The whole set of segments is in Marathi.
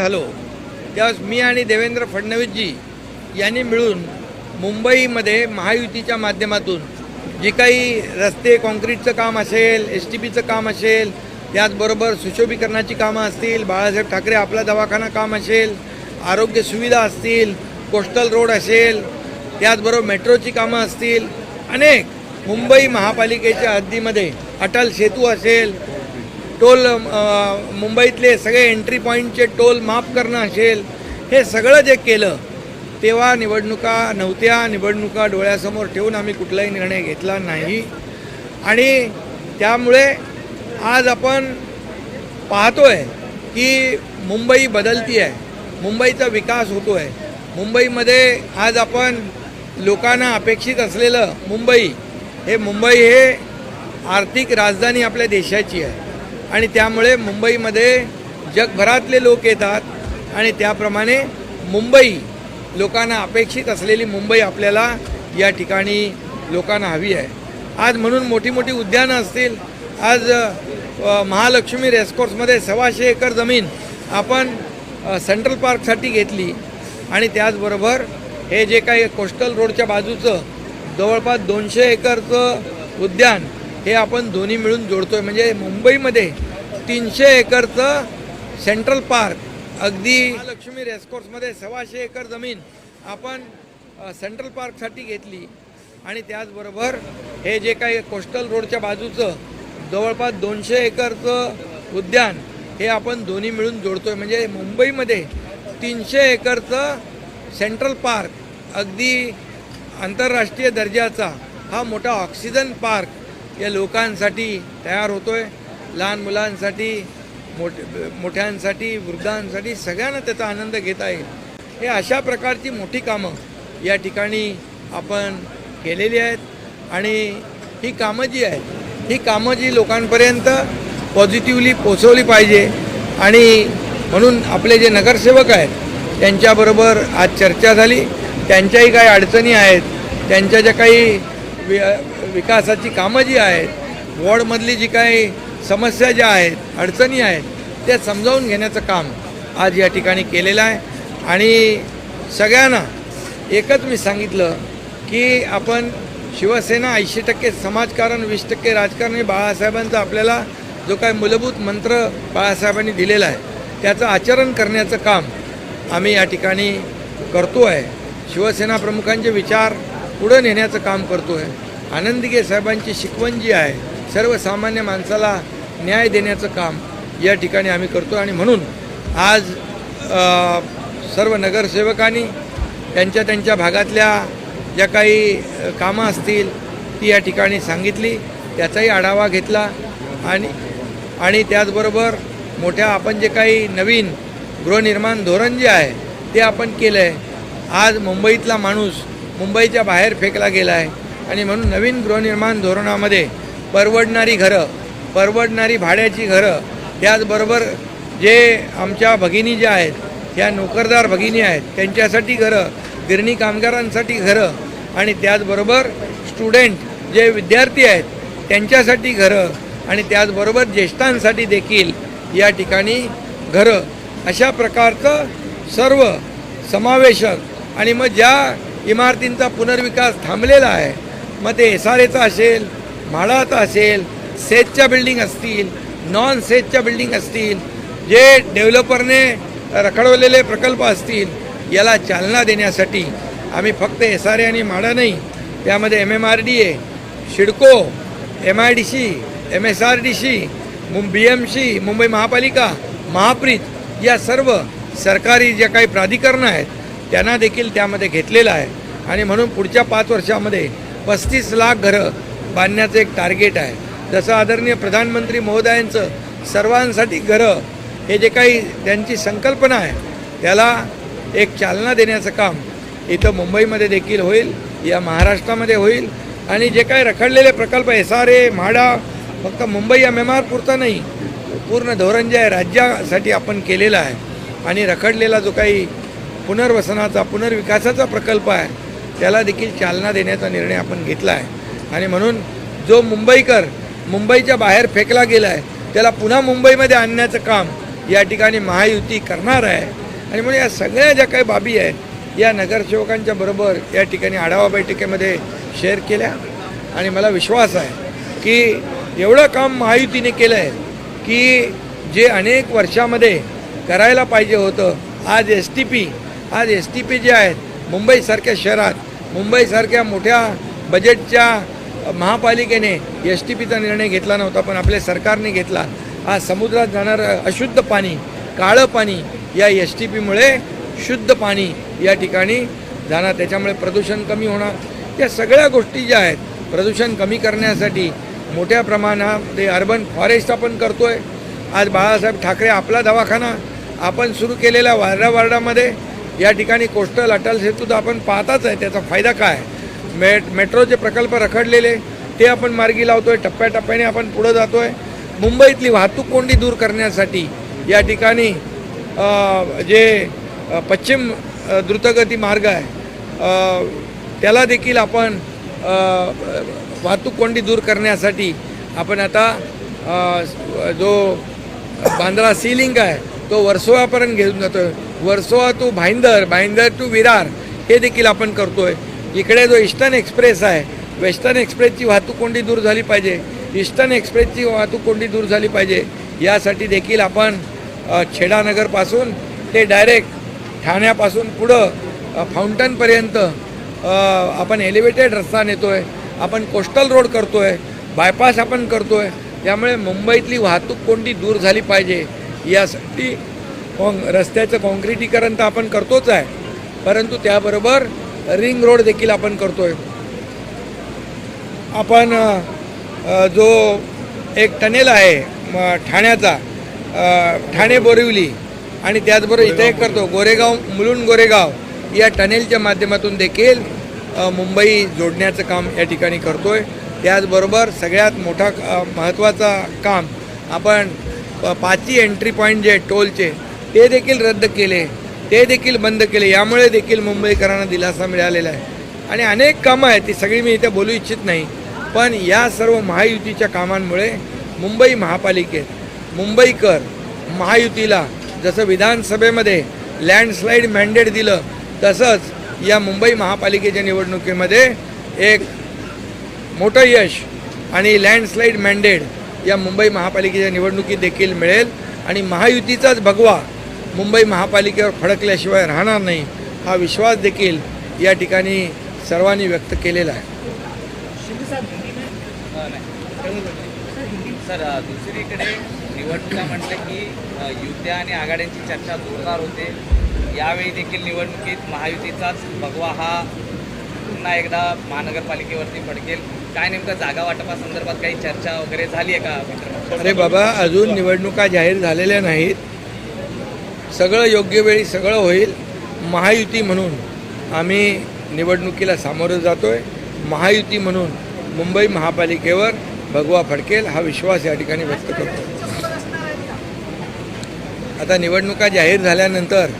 झालो त्यावेळेस मी आणि देवेंद्र फडणवीसजी यांनी मिळून मुंबईमध्ये महायुतीच्या माध्यमातून जी काही रस्ते काँक्रीटचं काम असेल एस टी पीचं काम असेल त्याचबरोबर सुशोभीकरणाची कामं असतील बाळासाहेब ठाकरे आपला दवाखाना काम असेल आरोग्य सुविधा असतील कोस्टल रोड असेल त्याचबरोबर मेट्रोची कामं असतील अनेक मुंबई महापालिकेच्या हद्दीमध्ये अटल सेतू असेल टोल मुंबईतले सगळे एंट्री पॉईंटचे टोल माफ करणं असेल हे सगळं जे केलं तेव्हा निवडणुका नव्हत्या निवडणुका डोळ्यासमोर ठेवून आम्ही कुठलाही निर्णय घेतला नाही. आणि त्यामुळे आज आपण पाहतो आहे की मुंबई बदलती आहे मुंबईचा विकास होतो आहे मुंबईमध्ये आज आपण लोकांना अपेक्षित असलेलं मुंबई हे मुंबई हे आर्थिक राजधानी आपल्या देशाची आहे. आणि त्यामुळे मुंबईमध्ये जगभरातले लोक येतात आणि त्याप्रमाणे मुंबई लोकांना अपेक्षित असलेली मुंबई आपल्याला या ठिकाणी लोकांना हवी आहे. आज म्हणून मोठी मोठी उद्यानं असतील. आज महालक्ष्मी रेसकोर्समध्ये सव्वाशे एकर जमीन आपण सेंट्रल पार्कसाठी घेतली आणि त्याचबरोबर हे जे काही कोस्टल रोडच्या बाजूचं जवळपास दोनशे एकरचं उद्यान हे आपण दोन्ही मिळून जोडतो आहे म्हणजे मुंबईमध्ये तीनशे एकरचं सेंट्रल पार्क अगदी लक्ष्मी रेसकोर्समध्ये सव्वाशे एकर जमीन आपण सेंट्रल पार्कसाठी घेतली. आणि त्याचबरोबर हे जे काही कोस्टल रोडच्या बाजूचं जवळपास दोनशे एकरचं उद्यान हे आपण दोन्ही मिळून जोडतोय. म्हणजे मुंबईमध्ये तीनशे एकरचं सेंट्रल पार्क अगदी आंतरराष्ट्रीय दर्जाचा हा मोठा ऑक्सिजन पार्क या लोकांसाठी तयार होतो आहे लहान मुलांसाठी मोठ मोठ्यांसाठी वृद्धांसाठी सगळ्यांना त्याचा आनंद घेता येईल. हे अशा प्रकारची मोठी कामं या ठिकाणी आपण केलेली आहेत आणि ही कामं जी आहेत ही कामं जी लोकांपर्यंत पॉझिटिव्हली पोचवली पाहिजे आणि म्हणून आपले जे नगरसेवक आहेत त्यांच्याबरोबर आज चर्चा झाली. त्यांच्याही काही अडचणी आहेत. त्यांच्या ज्या काही वि विकासाची कामं जी आहेत वॉर्डमधली जी काही समस्या ज्या आहेत अडचणी आहेत त्या समजावून घेण्याचं काम आज या ठिकाणी केलेलं आहे. आणि सगळ्यांना एकच मी सांगितलं की आपण शिवसेना ऐंशी टक्के समाजकारण वीस टक्के राजकारण हे बाळासाहेबांचा आपल्याला जो काय मूलभूत मंत्र बाळासाहेबांनी दिलेला आहे त्याचं आचरण करण्याचं काम आम्ही या ठिकाणी करतो आहे शिवसेना प्रमुखांचे विचार पुढं नेण्याचं काम करतो आहे आनंदगे साहेबांची शिकवण जी आहे सर्वसामान्य माणसाला न्याय देण्याचं काम या ठिकाणी आम्ही करतो आणि म्हणून आज सर्व नगरसेवकांनी त्यांच्या त्यांच्या भागातल्या ज्या काही कामं असतील ती या ठिकाणी सांगितली. त्याचाही आढावा घेतला आणि आणि त्याचबरोबर मोठ्या आपण जे काही नवीन गृहनिर्माण धोरण जे आहे ते आपण केलं आहे आज मुंबईतला माणूस मुंबईच्या बाहेर फेकला गेला आहे. आणि म्हणून नवीन गृहनिर्माण धोरणामध्ये परवडणारी घरं परवडणारी भाड्याची घरं त्याचबरोबर जे आमच्या भगिनी ज्या आहेत त्या नोकरदार भगिनी आहेत त्यांच्यासाठी घरं गिरणी कामगारांसाठी घरं आणि त्याचबरोबर स्टुडंट जे विद्यार्थी आहेत त्यांच्यासाठी घरं आणि त्याचबरोबर ज्येष्ठांसाठी देखील या ठिकाणी घरं. अशा प्रकारचं सर्व समावेशक आणि मग ज्या इमारतींचा पुनर्विकास थांबलेला आहे. मग ते एस आर एचा असेल म्हाडाचा असेल सेजच्या बिल्डिंग असतील नॉन सेजच्या बिल्डिंग असतील जे डेव्हलपरने रखडवलेले प्रकल्प असतील याला चालना देण्यासाठी आम्ही फक्त एस आर ए आणि म्हाडा नाही त्यामध्ये M M R D A CIDCO M I D C M S R D C मुं बी एम सी मुंबई महापालिका महाप्रीत या सर्व सरकारी ज्या काही प्राधिकरणं आहेत त्यांना देखील त्यामध्ये घेतलेलं आहे. आणि म्हणून पुढच्या पाच वर्षामध्ये पस्तीस लाख घरं बांधण्याचं एक टार्गेट आहे. जसं आदरणीय प्रधानमंत्री महोदयांचं सर्वांसाठी घरं हे जे काही त्यांची संकल्पना आहे त्याला एक चालना देण्याचं काम इथं मुंबईमध्ये देखील होईल या महाराष्ट्रामध्ये होईल. आणि जे काही रखडलेले प्रकल्प एस आर ए म्हाडा फक्त मुंबई एम एम आर पुरता नाही पूर्ण धोरण जे आहे राज्यासाठी आपण केलेलं आहे. आणि रखडलेला जो काही पुनर्वसनाचा पुनर्विकासाचा प्रकल्प आहे. त्याला देखील चालना देण्याचा निर्णय आपण घेतला आहे. आणि म्हणून जो मुंबईकर मुंबईच्या बाहेर फेकला गेला आहे त्याला पुन्हा मुंबईमध्ये आणण्याचं काम या ठिकाणी महायुती करणार आहे. आणि म्हणून या सगळ्या ज्या काही बाबी आहेत या नगरसेवकांच्या बरोबर या ठिकाणी आढावा बैठकीमध्ये शेअर केल्या. आणि मला विश्वास आहे की एवढं काम महायुतीने केलं आहे की जे अनेक वर्षामध्ये करायला पाहिजे होतं आज एस टी पी आज एस टी पी जे आहेत मुंबईसारख्या शहरात मुंबईसारख्या मोठ्या बजेटच्या महापालिकेने एस टी पीचा निर्णय घेतला नव्हता पण आपल्या सरकारने घेतला. आज समुद्रात जाणारं अशुद्ध पाणी काळं पाणी या एस टी पीमुळे शुद्ध पाणी या ठिकाणी जाणार. त्याच्यामुळे प्रदूषण कमी होणार. या सगळ्या गोष्टी ज्या आहेत प्रदूषण कमी करण्यासाठी मोठ्या प्रमाणामध्ये अर्बन फॉरेस्ट आपण करतो आहे आज बाळासाहेब ठाकरे आपला दवाखाना आपण सुरू केलेल्या वार्डा वार्डामध्ये या ठिकाणी कोस्टल अटल सेतू तर आपण पाहताच आहे त्याचा फायदा काय? मे मेट्रोचे प्रकल्प रखडलेले ते आपण मार्गी लावतोय टप्प्याटप्प्याने आपण पुढं जातोय. मुंबईतली वाहतूक कोंडी दूर करण्यासाठी या ठिकाणी जे पश्चिम द्रुतगती मार्ग आहे त्याला देखील आपण वाहतूक कोंडी दूर करण्यासाठी आपण आता जो बांद्रा सी लिंक आहे तो वर्सोवापर्यंत घेऊन जातोय. वर्सोवा टू भाईंदर भाईंदर टू विरार हे देखील आपण करतोय. इकडे जो ईस्टर्न एक्सप्रेस आहे वेस्टर्न एक्सप्रेसची वाहतूक कोंडी दूर झाली पाहिजे. ईस्टर्न एक्सप्रेसची वाहतूक कोंडी दूर झाली पाहिजे. यासाठी देखील आपण छेडानगरपासून ते डायरेक्ट ठाण्यापासून पुढं फाउंटनपर्यंत आपण एलिव्हेटेड रस्ता नेतोय. आपण कोस्टल रोड करतोय. बायपास आपण करतोय. त्यामुळे मुंबईतली वाहतूक कोंडी दूर झाली पाहिजे. यासाठी काँग रस्त्याचं काँक्रिटीकरण तर आपण करतोच आहे. परंतु त्याबरोबर रिंग रोड देखील आपण करतो आहे आपण जो एक टनेल आहे ठाण्याचा ठाणे बोरिवली आणि त्याचबरोबर इथे एक करतो गोरेगाव मुलुंड गोरेगाव या टनेलच्या माध्यमातून देखील मुंबई जोडण्याचं काम या ठिकाणी करतो आहे त्याचबरोबर सगळ्यात मोठा महत्त्वाचा काम आपण प- एंट्री पॉईंट जे आहेत टोलचे ते देखील रद्द केले. ते देखील बंद केले. यामुळे देखील मुंबईकरांना दिलासा मिळालेला आहे. आणि अनेक कामं आहेत ती सगळी मी इथे बोलू इच्छित नाही. पण या सर्व महायुतीच्या कामांमुळे मुंबई महापालिकेत मुंबईकर महायुतीला जसं विधानसभेमध्ये लँडस्लाईड मॅन्डेट दिलं तसंच या मुंबई महापालिकेच्या निवडणुकीमध्ये एक मोठं यश आणि लँडस्लाईड मॅन्डेट या मुंबई महापालिकेच्या निवडणुकीत देखील मिळेल. आणि महायुतीचाच भगवा मुंबई महापालिकेवर फडकल्याशिवाय राहणार नाही हा विश्वास देखील या ठिकाणी सर्वांनी व्यक्त केलेला आहे. सर दुसरीकडे निवडणुका म्हटलं की युत्या आणि आघाड्यांची चर्चा जोरदार होते. यावेळी देखील निवडणुकीत महायुतीचाच भगवा हा पुन्हा एकदा महानगरपालिकेवरती फडकेल. काय नेमकं जागा वाटपासंदर्भात काही चर्चा वगैरे झाली आहे का? अरे बाबा अजून निवडणुका जाहीर झालेल्या नाहीत. सगळं योग्य वेळी सगळं होईल. महायुती म्हणून आम्ही निवडणुकीला सामोरं जातोय. महायुती म्हणून मुंबई महापालिकेवर भगवा फडकेल हा विश्वास या ठिकाणी व्यक्त करतो. आता निवडणुका जाहीर झाल्यानंतर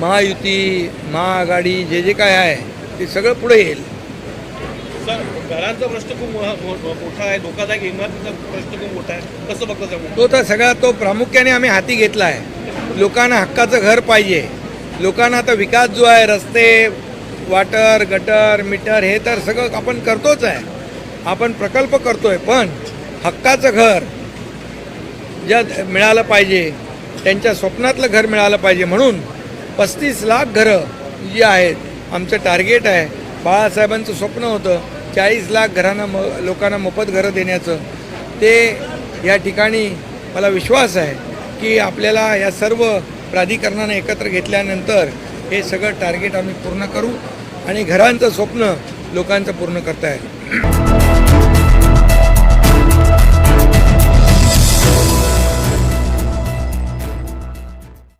महायुती महाआघाडी जे जे काय आहे ते सगळं पुढे येईल. सर घरांचा प्रश्न खूप मोठा आहे धोकादायक इमारतीचा प्रश्न खूप मोठा आहे. कसं बघतो तो तर सगळा तो प्रामुख्याने आम्ही हाती घेतला आहे. लोकांना हक्काचं घर पाहिजे. लोकांना आता विकास जो आहे रस्ते वाटर गटर मीटर हे तर सगळं आपण करतोच आहे. आपण प्रकल्प करतोय पण हक्काचं घर ज्या मिळालं पाहिजे त्यांच्या स्वप्नातलं घर मिळालं पाहिजे म्हणून पस्तीस लाख घरं जी आहेत आमचं टार्गेट आहे. बाळासाहेबांचं स्वप्न होतं. चाळीस लाख घरांना म लोकांना मोफत घरं देण्याचं ते या ठिकाणी मला विश्वास आहे की आपल्याला या सर्व प्राधिकरणानं एकत्र घेतल्यानंतर हे सगळं टार्गेट आम्ही पूर्ण करू आणि घरांचं स्वप्न लोकांचं पूर्ण करता येईल.